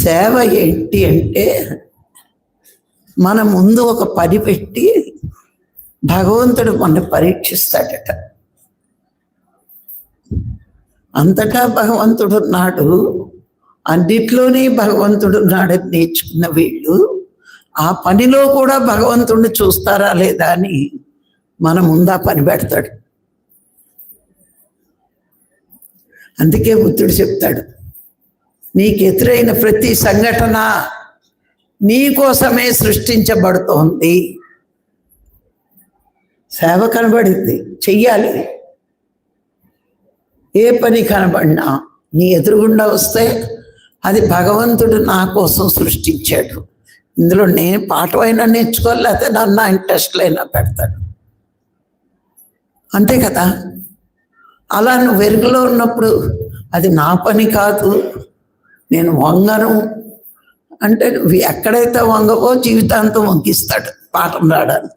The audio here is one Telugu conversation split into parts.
సేవ ఏంటి అంటే మన ముందు ఒక పని పెట్టి భగవంతుడు మన పరీక్షిస్తాడట. అంతటా భగవంతుడు ఉన్నాడు. అన్నిట్లోనే భగవంతుడు ఉన్నాడని నేర్చుకున్న వీళ్ళు ఆ పనిలో కూడా భగవంతుడిని చూస్తారా లేదా అని మన ముందా పని పెడతాడు. అందుకే బుద్ధుడు చెప్తాడు నీకు ఎదురైన ప్రతి సంఘటన నీ కోసమే సృష్టించబడుతోంది. సేవ కనబడింది. చెయ్యాలి. ఏ పని కనబడినా నీ ఎదురుగుండా వస్తే అది భగవంతుడు నా కోసం సృష్టించాడు. ఇందులో నేను పాఠమైనా నేర్చుకోవాలి లేకపోతే నన్ను ఇంట్రెస్ట్లు అయినా పెడతాడు. అంతే కదా? అలా నువ్వు వెలుగులో ఉన్నప్పుడు అది నా పని కాదు. నేను వంగను. అంటే ఎక్కడైతే వంగవో జీవితాంతం వంకిస్తాడు పాఠం రావడానికి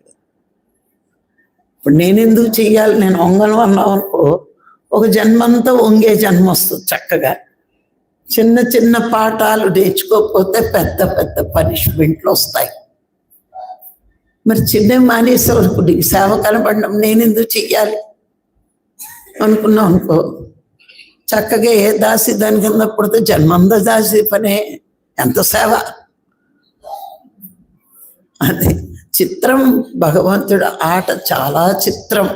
ఇప్పుడు నేను ఎందుకు చెయ్యాలి? నేను వంగను అన్నావు అనుకో ఒక జన్మంతా వంగే జన్మ వస్తుంది చక్కగా. చిన్న చిన్న పాఠాలు నేర్చుకోకపోతే పెద్ద పెద్ద పనిష్మెంట్లు వస్తాయి. మరి చిన్న మానేసే వరకు నీకు సేవ కనపడడం నేను ఎందుకు చెయ్యాలి? అనుకున్నాం అనుకో చక్కగా ఏ దాసి దాని కింద పుడితే జన్మంద దాసి పనే. ఎంత సేవ. అది చిత్రం భగవంతుడు ఆట చాలా చిత్రం.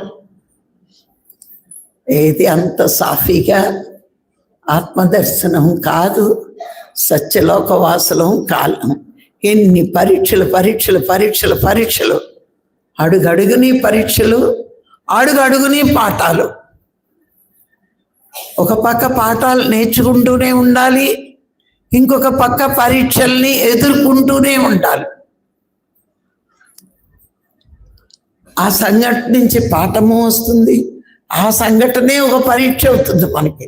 ఏది అంత సాఫీగా ఆత్మదర్శనం కాదు సత్యలోక వాసలం కాలం. ఎన్ని పరీక్షలు పరీక్షలు పరీక్షలు పరీక్షలు. అడుగడుగుని పరీక్షలు అడుగడుగుని పాఠాలు. ఒక పక్క పాఠాలు నేర్చుకుంటూనే ఉండాలి ఇంకొక పక్క పరీక్షల్ని ఎదుర్కొంటూనే ఉండాలి. ఆ సంఘటన నుంచి పాఠము వస్తుంది ఆ సంఘటనే ఒక పరీక్ష అవుతుంది మనకి.